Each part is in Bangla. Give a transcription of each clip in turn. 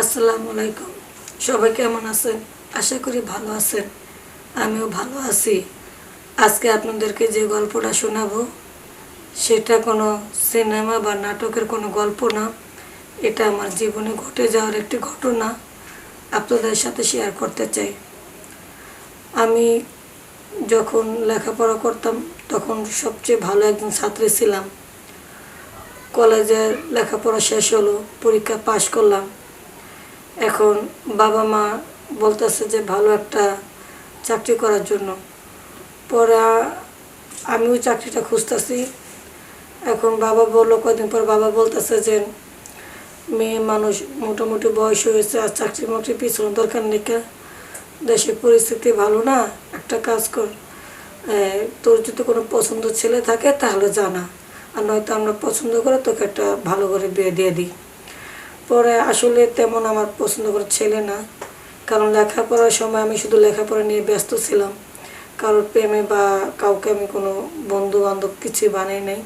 আসসালামু আলাইকুম। সবাই কেমন আছেন? আশা করি ভালো আছেন। আমিও ভালো আছি। আজকে আপনাদেরকে যে গল্পটা শোনাবো, সেটা কোনো সিনেমা বা নাটকের কোনো গল্প না। এটা আমার জীবনে ঘটে যাওয়ার একটি ঘটনা আপনাদের সাথে শেয়ার করতে চাই। আমি যখন লেখাপড়া করতাম, তখন সবচেয়ে ভালো একজন ছাত্রী ছিলাম। কলেজের লেখাপড়া শেষ হলো, পরীক্ষা পাশ করলাম। এখন বাবা মা বলতেছে যে ভালো একটা চাকরি করার জন্য। পরে আমিও চাকরিটা খুঁজতেছি। এখন বাবা বলল কদিন পর বাবা বলতেছে যে, মেয়ে মানুষ মোটামুটি বয়স হয়েছে আর চাকরি মাকরি পিছনে দরকার নেই। দেশের পরিস্থিতি ভালো না, একটা কাজ কর। তোর যদি কোনো পছন্দ ছেলে থাকে তাহলে জানা। আর নয়তো আমরা পছন্দ করে তোকে একটা ভালো করে বিয়ে দিয়ে দিই। পরে আসলে তেমন আমার পছন্দ করে ছেলে না। কারণ লেখাপড়ার সময় আমি শুধু লেখাপড়া নিয়ে ব্যস্ত ছিলাম। কারোর প্রেমে বা কাউকে আমি কোনো বন্ধু বান্ধব কিছুই বানাই নাই।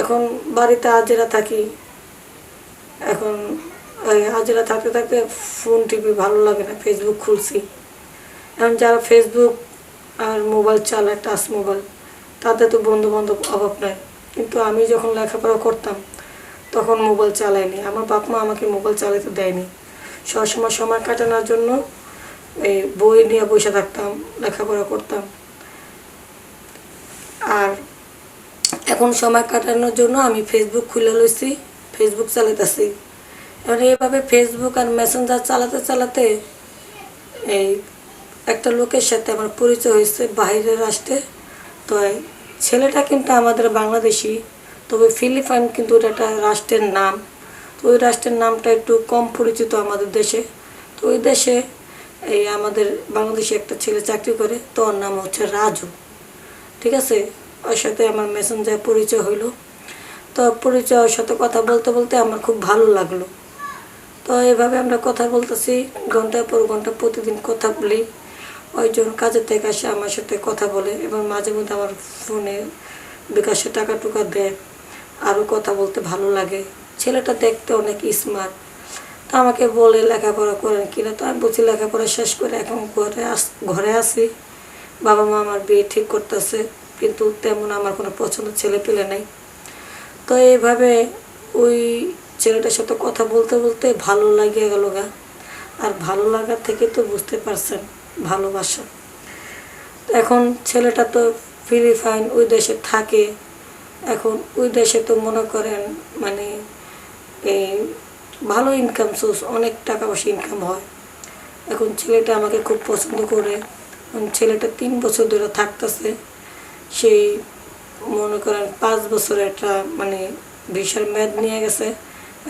এখন বাড়িতে আজেরা থাকি। এখন আজেরা থাকতে থাকতে ফোন টিভি ভালো লাগে না ফেসবুক খুলছি। এখন যারা ফেসবুক আর মোবাইল চালায় টাচ মোবাইল তাদের তো বন্ধু বান্ধব অভাব নাই। কিন্তু আমি যখন লেখাপড়া করতাম তখন মোবাইল চালাইনি আমার বাপ মা আমাকে মোবাইল চালাতে দেয়নি। সবসময় সময় কাটানোর জন্য এই বই নিয়ে বসে থাকতাম, লেখাপড়া করতাম। আর এখন সময় কাটানোর জন্য আমি ফেসবুক খুলে লইছি ফেসবুক চালাতেছি এবার এইভাবে ফেসবুক আর মেসেঞ্জার চালাতে চালাতে এই একটা লোকের সাথে আমার পরিচয় হয়েছে, বাইরের রাষ্ট্রে। তো ছেলেটা কিন্তু আমাদের বাংলাদেশি। তবে ফিলিপাইন কিন্তু ওটা একটা রাষ্ট্রের নাম। তো ওই রাষ্ট্রের নামটা একটু কম পরিচিত আমাদের দেশে। তো ওই দেশে এই আমাদের বাংলাদেশে একটা ছেলে চাকরি করে, তো ওর নাম হচ্ছে রাজু। ঠিক আছে? ওর সাথে আমার মেসেঞ্জার পরিচয় হইল। তো পরিচয়, ওর সাথে কথা বলতে বলতে আমার খুব ভালো লাগল। তো এভাবে আমরা কথা বলতেছি, ঘণ্টার পর ঘণ্টা প্রতিদিন কথা বলি। ওইজন কাজের থেকে আসে, আমার সাথে কথা বলে এবং মাঝে মধ্যে আমার ফোনে বিকাশে টাকা টুকা দেয়। আরও কথা বলতে ভালো লাগে। ছেলেটা দেখতে অনেক স্মার্ট তো আমাকে বলে লেখাপড়া করেন কিনা, তো আমি বলছি লেখাপড়া শেষ করে এখন ঘরে আস, ঘরে আসি বাবা মা আমার বিয়ে ঠিক করতেছে, কিন্তু তেমন আমার কোনো পছন্দ ছেলে পেলে নেই। তো এইভাবে ওই ছেলেটার সাথে কথা বলতে বলতে ভালো লাগিয়ে গেল গা। আর ভালো লাগার থেকে তো বুঝতে পারছেন, ভালোবাসা। এখন ছেলেটা তো ফিলিপাইন ওই দেশে থাকে। এখন ওই দেশে তো মনে করেন মানে এই ভালো ইনকাম সোর্স অনেক টাকা পয়সা ইনকাম হয়। এখন ছেলেটা আমাকে খুব পছন্দ করে। ছেলেটা তিন বছর ধরে থাকতেছে। সেই মনে করেন পাঁচ বছর একটা মানে ভিসার মেয়াদ নিয়ে গেছে।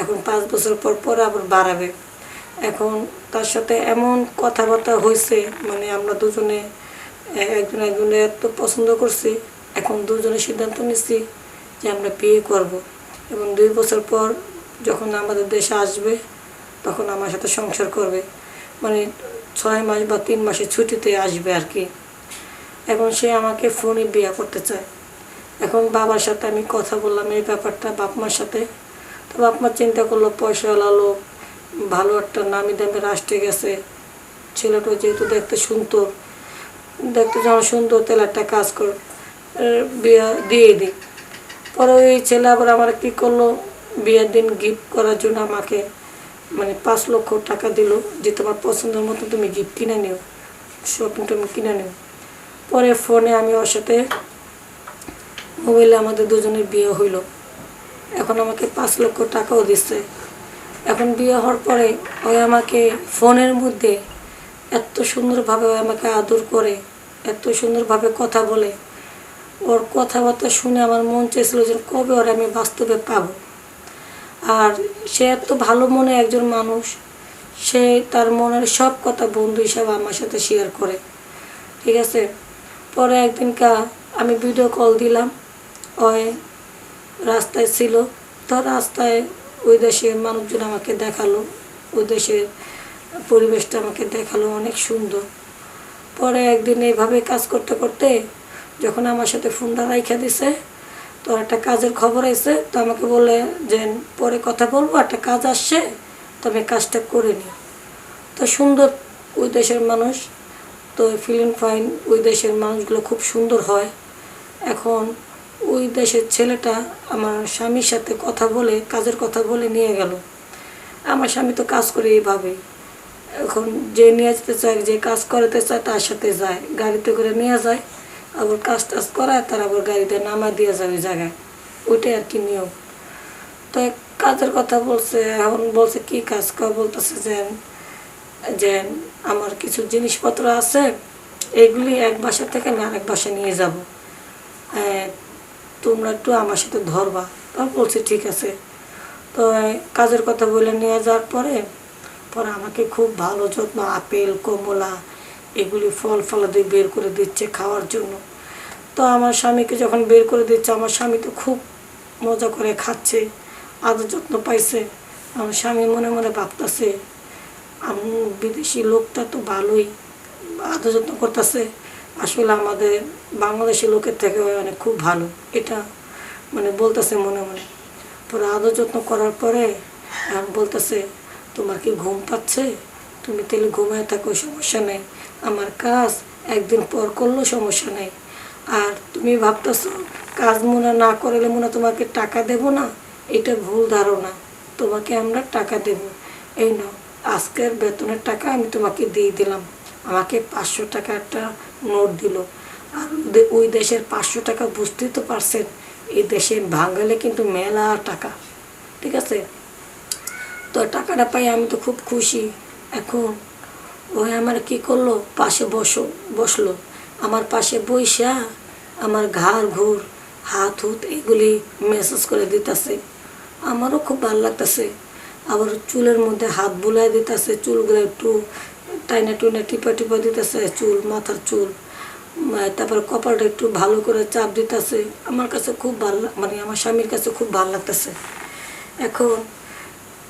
এখন পাঁচ বছর পর পর আবার বাড়াবে। এখন তার সাথে এমন কথাবার্তা হয়েছে মানে আমরা দুজনে একজন একজনে এত পছন্দ করছি, এখন দুজনে সিদ্ধান্ত নিচ্ছি। যে আমরা বিয়ে করব। এবং দুই বছর পর যখন আমাদের দেশে আসবে, তখন আমার সাথে সংসার করবে। মানে ছয় মাস বা তিন মাসের ছুটিতে আসবে আর কি। এখন সে আমাকে ফোনে বিয়ে করতে চায়। এখন বাবার সাথে আমি কথা বললাম এই ব্যাপারটা, বাপ মার সাথে। তো বাপ মা চিন্তা করল, পয়সাওয়ালা লোক, ভালো একটা নামি দামি রাষ্ট্রে গেছে। ছেলেটা যেহেতু দেখতে সুন্দর, দেখতে যখন সুন্দর, তাহলে একটা কাজ কর বিয়ে দিয়ে দিই পরে ওই ছেলে আবার আমার কী করল? বিয়ের দিন গিফট করার জন্য আমাকে মানে পাঁচ লক্ষ টাকা দিল যে তোমার পছন্দের মতো তুমি গিফট কিনে নিও শপিং টপিং কিনে নিও। পরে ফোনে আমি ওর সাথে মোবাইলে আমাদের দুজনের বিয়ে হইল। এখন আমাকে পাঁচ লক্ষ টাকাও দিচ্ছে। এখন বিয়ে হওয়ার পরে ওই আমাকে ফোনের মধ্যে এত সুন্দরভাবে আমাকে আদর করে, এত সুন্দরভাবে কথা বলে ওর কথাবার্তা শুনে আমার মন চেয়েছিল যে কবে ওর আমি বাস্তবে পাব। আর সে এত ভালো মনে একজন মানুষ, সে তার মনের সব কথা বন্ধু হিসাবে আমার সাথে শেয়ার করে। ঠিক আছে? পরে একদিনকা আমি ভিডিও কল দিলাম, ওই রাস্তায় ছিল। তো রাস্তায় ওই দেশের মানুষজন আমাকে দেখাল, ওই দেশের পরিবেশটা আমাকে দেখাল, অনেক সুন্দর। পরে একদিন এইভাবে কাজ করতে করতে যখন আমার সাথে ফোনটা রাইখা দিছে, তো একটা কাজের খবর এসে তো আমাকে বলে যে, পরে কথা বলব, একটা কাজ আসছে, তো আমি কাজটা করে নিই। তো সুন্দর ওই দেশের মানুষ, তো ফিলিং ফাইন ওই দেশের মানুষগুলো খুব সুন্দর হয়। এখন ওই দেশের ছেলেটা আমার স্বামীর সাথে কথা বলে, কাজের কথা বলে নিয়ে গেল। আমার স্বামী তো কাজ করে এইভাবেই। এখন যে নিয়ে যেতে চায়, যে কাজ করাতে চায়, তার সাথে যায়, গাড়িতে করে নিয়ে যায়। আবার কাজ টাজ করায় তার আবার গাড়িতে নামা দিয়ে যাবে জায়গায়। ওইটাই আর কি নিয়ম। তো কাজের কথা বলছে, এখন বলছে কি কাজ কর? বলতেছে যে যে আমার কিছু জিনিসপত্র আছে, এগুলি এক বাসা থেকে আমি আরেক বাসা নিয়ে যাব। তোমরা একটু আমার সাথে ধরবা। তারপর বলছি, ঠিক আছে। তো কাজের কথা বলে নিয়ে যাওয়ার পরে পরে আমাকে খুব ভালো যত্ন, আপেল, কমলা এগুলি ফল ফলাদি বের করে দিচ্ছে খাওয়ার জন্য। তো আমার স্বামীকে যখন বের করে দিচ্ছে, আমার স্বামী তো খুব মজা করে খাচ্ছে, আদর যত্ন পাইছে। আমার স্বামী মনে মনে ভাবতেছে আমি বিদেশি লোকটা তো ভালোই, আদর যত্ন করতেছে। আসলে আমাদের বাংলাদেশি লোকের থেকে অনেক খুব ভালো, এটা মানে বলতেছে মনে মনে। পরে আদর যত্ন করার পরে বলতেছে, তোমার কি ঘুম পাচ্ছে? তুমি তাহলে ঘুমায় থাকো, সমস্যা নেই। আমার কাজ একদিন পর করলেও সমস্যা নেই। আর তুমি ভাবতেছ, কাজ মনে না করলে মনে তোমাকে টাকা দেব না? এটা ভুল ধারণা। তোমাকে আমরা টাকা দেব। এই নাও, আজকের বেতনের টাকা আমি তোমাকে দিয়ে দিলাম। আমাকে পাঁচশো টাকা একটা নোট দিল। আর ওই দেশের পাঁচশো টাকা বুঝতেই তো পারছেন, এই দেশে ভাঙালে কিন্তু মেলা টাকা। ঠিক আছে? তো টাকাটা পাই আমি তো খুব খুশি। এখন ওই আমার কি করল? পাশে বসো, বসল। আমার পাশে বইসা আমার ঘাড় ঘুর হাত, হুত এগুলি মেসেজ করে দিতেছে। আমারও খুব ভালো লাগতেছে। আবার চুলের মধ্যে হাত বুলাই দিতেছে, চুলগুলো একটু টাইনা টুইনা টিপা টিপা দিতেছে, চুল, মাথার চুল। তারপরে কপালটা একটু ভালো করে চাপ দিতেছে। আমার কাছে খুব ভালো মানে আমার স্বামীর কাছে খুব ভালো লাগতেছে। এখন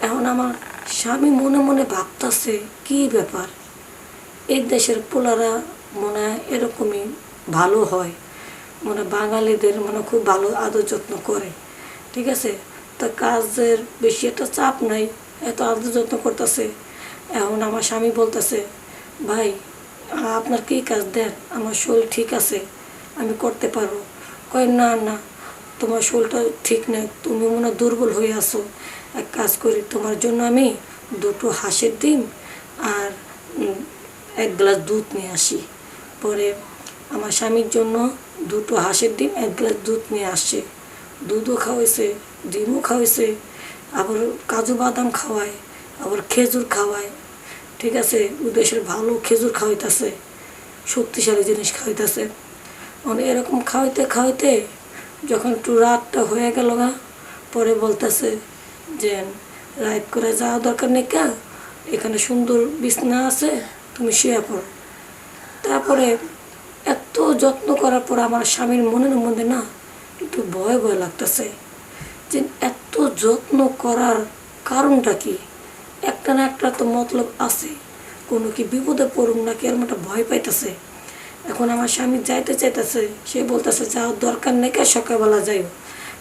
এখন আমার স্বামী মনে মনে ভাবতেছে, কি ব্যাপার? এই দেশের পোলারা মনে এরকমই ভালো হয়। মানে বাঙালিদের মানে খুব ভালো আদর যত্ন করে। ঠিক আছে? তো কাজের বেশি একটা চাপ নাই, এত আদর যত্ন করতেছে। এখন আমার স্বামী বলতেছে, ভাই, আপনার কী কাজ? দেন, আমার শরীর ঠিক আছে, আমি করতে পারব। কয়, না না, তোমার শরীরটা ঠিক নেই, তুমি মনে দুর্বল হয়ে আসো এক কাজ করি, তোমার জন্য আমি দুটো হাঁসের ডিম আর এক গ্লাস দুধ নিয়ে আসি। পরে আমার স্বামীর জন্য দুটো হাঁসের ডিম, এক গ্লাস দুধ নিয়ে আসছে দুধও খাওয়াইছে, ডিমও খাওয়াইছে, আবার কাজু বাদাম খাওয়ায়, আবার খেজুর খাওয়ায়। ঠিক আছে দেশের ভালো খেজুর খাওয়াইতেছে, শক্তিশালী জিনিস খাওয়াইতেছে। মানে এরকম খাওয়াইতে খাওয়াইতে যখন একটু রাতটা হয়ে গেল না পরে বলতেছে যে রাত করে যাওয়া দরকার নেই কা? এখানে সুন্দর বিছনা আছে তুমি শুয়ে পড়ো। তারপরে এত যত্ন করার পর আমার স্বামীর মনের মধ্যে না একটু ভয় ভয় লাগতেছে যে এত যত্ন করার কারণটা কি? একটা না একটা তো মতলব আছে। কোনো কি বিপদে পড়ুক নাকি এরম একটা ভয় পাইতেছে। এখন আমার স্বামী যাইতে চাইতেছে, সে বলতেছে, যাওয়ার দরকার নেই কা সকালবেলা যাইও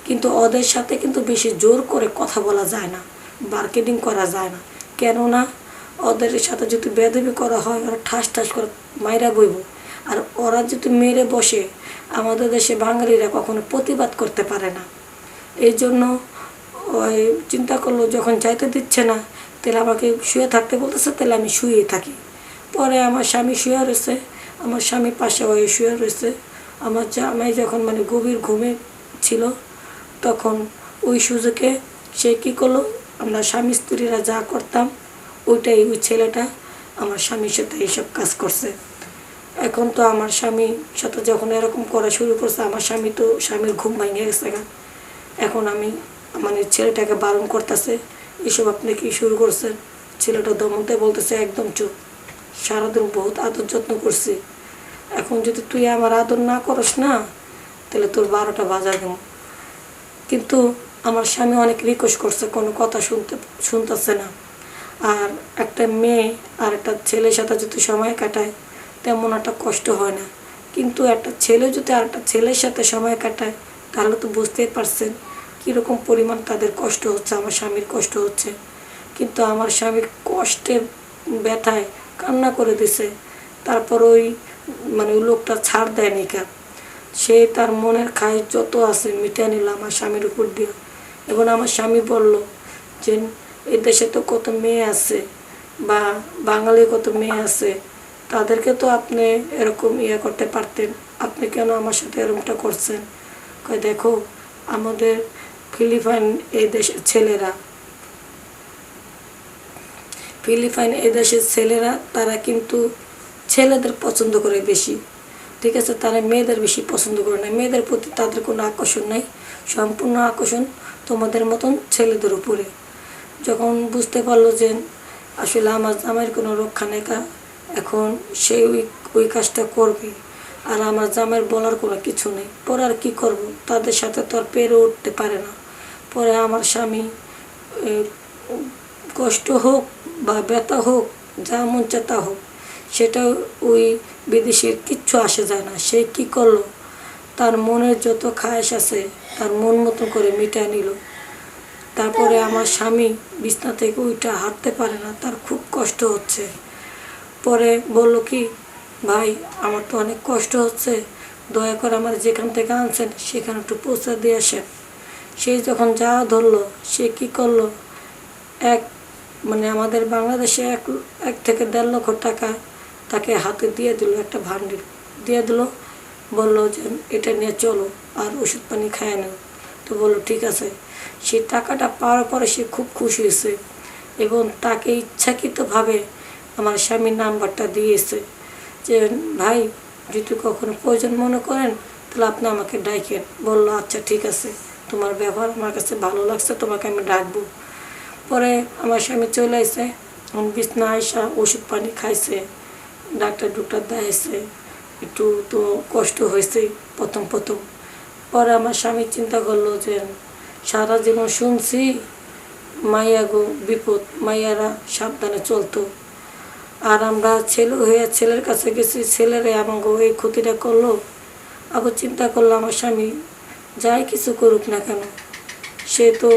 কিন্তু ওদের সাথে কিন্তু বেশি জোর করে কথা বলা যায় না মার্কেটিং করা যায় না। কেননা ওদের সাথে যদি বেদবি করা হয়, ওরা ঠাস ঠাস করে মাইরা বইব। আর ওরা যদি মেরে বসে, আমাদের দেশে বাঙালিরা কখনো প্রতিবাদ করতে পারে না। এই জন্য ওই চিন্তা করল, যখন যাইতে দিচ্ছে না, তাহলে আমাকে শুয়ে থাকতে বলতেছে, তাহলে আমি শুয়েই থাকি। পরে আমার স্বামী শুয়ে রয়েছে, আমার স্বামী পাশে ওই শুয়ে রয়েছে। আমার জামাই যখন মানে গভীর ঘুমে ছিল, তখন ওই সুযোগে সে কী করল, আমরা স্বামী স্ত্রীরা যা করতাম ওইটাই ওই ছেলেটা আমার স্বামীর সাথে এইসব কাজ করছে। এখন তো আমার স্বামীর সাথে যখন এরকম করা শুরু করছে, আমার স্বামী তো স্বামীর ঘুম ভেঙে গেছে এখন আমি মানে ছেলেটাকে বারণ করতেছে, এসব আপনি কি শুরু করছেন? ছেলেটা দমনতে বলতেছে, একদম চুপ। সারাদিন বহুত আদর যত্ন করছি। এখন যদি তুই আমার আদর না করস না, তাহলে তোর বারোটা বাজার দেবো। কিন্তু আমার স্বামী অনেক রিকোয়েস্ট করছে, কোনো কথা শুনতে, শুনতেছে না। আর একটা মেয়ে আর একটা ছেলের সাথে যদি সময় কাটায়, তেমন একটা কষ্ট হয় না। কিন্তু একটা ছেলে যদি আর একটা ছেলের সাথে সময় কাটায়, তাহলে তো বুঝতেই পারছেন কীরকম পরিমাণ তাদের কষ্ট হচ্ছে, আমার স্বামীর কষ্ট হচ্ছে। কিন্তু আমার স্বামী কষ্টে ব্যথায় কান্না করে দিছে। তারপর ওই মানে ওই লোকটা ছাড় দেয়নি কা সে তার মনের খাই যত আছে মিটিয়ে নিল আমার স্বামীর উপর দিয়ে। এবং আমার স্বামী বলল যে এই দেশে তো কত মেয়ে আছে, বা বাঙালি কত মেয়ে আছে, তাদেরকে তো আপনি এরকম ইয়ে করতে পারতেন। আপনি কেন আমার সাথে এরকমটা করছেন? কয় দেখো, আমাদের ফিলিপাইন এই দেশের ছেলেরা, ফিলিপাইন এই দেশের ছেলেরা, তারা কিন্তু ছেলেদের পছন্দ করে বেশি। ঠিক আছে, তারা মেয়েদের বেশি পছন্দ করে না। মেয়েদের প্রতি তাদের কোনো আকর্ষণ নাই। সম্পূর্ণ আকর্ষণ তোমাদের মতন ছেলেদের উপরে। যখন বুঝতে পারল যে আসলে আমার জামাইয়ের কোনো রক্ষা নেই এখন সে ওই ওই কাজটা করবে। আর আমার জামাইয়ের বলার কোনো কিছু নেই। পরে আর কী করব? তাদের সাথে তো আর পেরে উঠতে পারে না। পরে আমার স্বামী কষ্ট হোক বা ব্যথা হোক, যা মন চায় তা হোক, সেটা ওই বিদেশির কিচ্ছু আসে যায় না। সে কি করল? তার মনের যত খায়েশ আছে, তার মন মতো করে মিটায় নিল। তারপরে আমার স্বামী বিছনা থেকে উইটা হাঁটতে পারে না, তার খুব কষ্ট হচ্ছে। পরে বলল কি, ভাই, আমার তো অনেক কষ্ট হচ্ছে, দয়া করে আমার যেখান থেকে আনছেন সেখানে একটু পৌঁছে দিয়ে আসেন। সে যখন যা ধরলো, সে কি করল? এক মানে আমাদের বাংলাদেশে এক এক থেকে দেড় লক্ষ টাকা তাকে হাতে দিয়ে দিল, একটা ভান্ডিল দিয়ে দিল। বলল যে, এটা নিয়ে চলো, আর ওষুধ পানি খায় নেও। তো বলল, ঠিক আছে। সেই টাকাটা পাওয়ার পরে সে খুব খুশি হয়েছে এবং তাকে ইচ্ছাকৃতভাবে আমার স্বামীর নাম্বারটা দিয়েছে যে, ভাই, যদি কখনো প্রয়োজন মনে করেন, তাহলে আপনি আমাকে ডাকেন বলল আচ্ছা ঠিক আছে। তোমার ব্যবহার আমার কাছে ভালো লাগছে, তোমাকে আমি ডাকবো। পরে আমার স্বামী চলে আসে বিছনা আইসা ওষুধ পানি খাইছে, ডাক্তার ডুক্তার দেখাইছে, একটু তো কষ্ট হয়েছে প্রথম প্রথম। পরে আমার স্বামী চিন্তা করল যে সারা জীবন শুনছি, মাইয়া গো, বিপদ, মাইয়ারা সাবধানে চলতো। আর আমরা ছেলে হয়ে ছেলের কাছে গেছি, ছেলেরা আমাকে এই ক্ষতিটা করল। আবার চিন্তা করল, আমার স্বামী যাই কিছু করুক না কেন, সে তো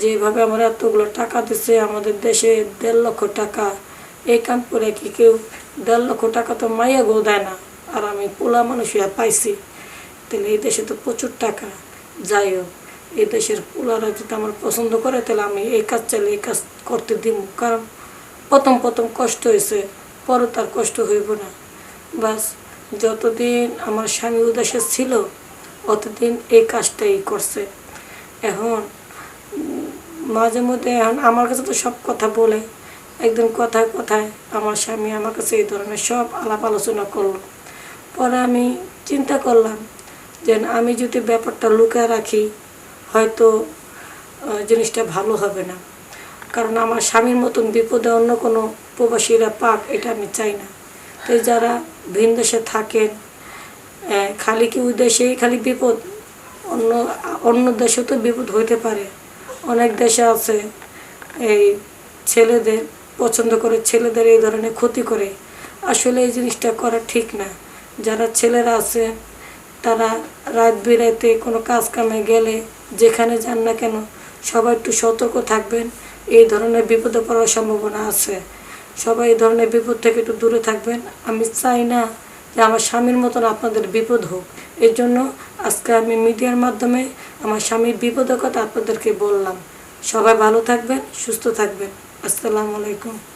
যেভাবে আমরা এতগুলো টাকা দিচ্ছে আমাদের দেশে দেড় লক্ষ টাকা, এই কাম করে কি কেউ দেড় লক্ষ টাকা তো মাইয়া গো দেয় না, আর আমি পোলা মানুষ পাইছি। তাহলে এই দেশে তো প্রচুর টাকা, যাই হোক। এই দেশের পোলারা যদি আমার পছন্দ করে, তাহলে আমি এই কাজ চাইলে এই কাজ করতে দিব। কারণ প্রথম প্রথম কষ্ট হয়েছে, পরে তার কষ্ট হইব না। বাস, যতদিন আমার স্বামী উদাসে ছিল, অতদিন এই কাজটাই করছে। এখন, মাঝে মধ্যে এখন আমার কাছে তো সব কথা বলে, একদিন কথায় কথায় আমার স্বামী আমার কাছে এই ধরনের সব আলাপ আলোচনা করল। পরে আমি চিন্তা করলাম যে আমি যদি ব্যাপারটা লুকায় রাখি হয়তো জিনিসটা ভালো হবে না। কারণ আমার স্বামীর মতন বিপদে অন্য কোনো প্রবাসীরা পাক, এটা আমি চাই না। তো যারা ভিন দেশে থাকেন খালি কি ওই দেশেই খালি বিপদ? অন্য অন্য দেশে তো বিপদ হইতে পারে। অনেক দেশে আছে, এই ছেলেদের, পছন্দ করে ছেলেদের এই ধরনের ক্ষতি করে। আসলে এই জিনিসটা করা ঠিক না। যারা ছেলেরা আছে তারা রাত বিরাতে কোনো কাজ কামে গেলে যেখানে যান না কেন, সবাই একটু সতর্ক থাকবেন। এই ধরনের বিপদে পড়ার সম্ভাবনা আছে। সবাই এই ধরনের বিপদ থেকে একটু দূরে থাকবেন। আমি চাই না যে আমার স্বামীর মতন আপনাদের বিপদ হোক। এর জন্য আজকে আমি মিডিয়ার মাধ্যমে আমার স্বামীর বিপদের কথা আপনাদেরকে বললাম। সবাই ভালো থাকবেন, সুস্থ থাকবেন। আসসালামু আলাইকুম।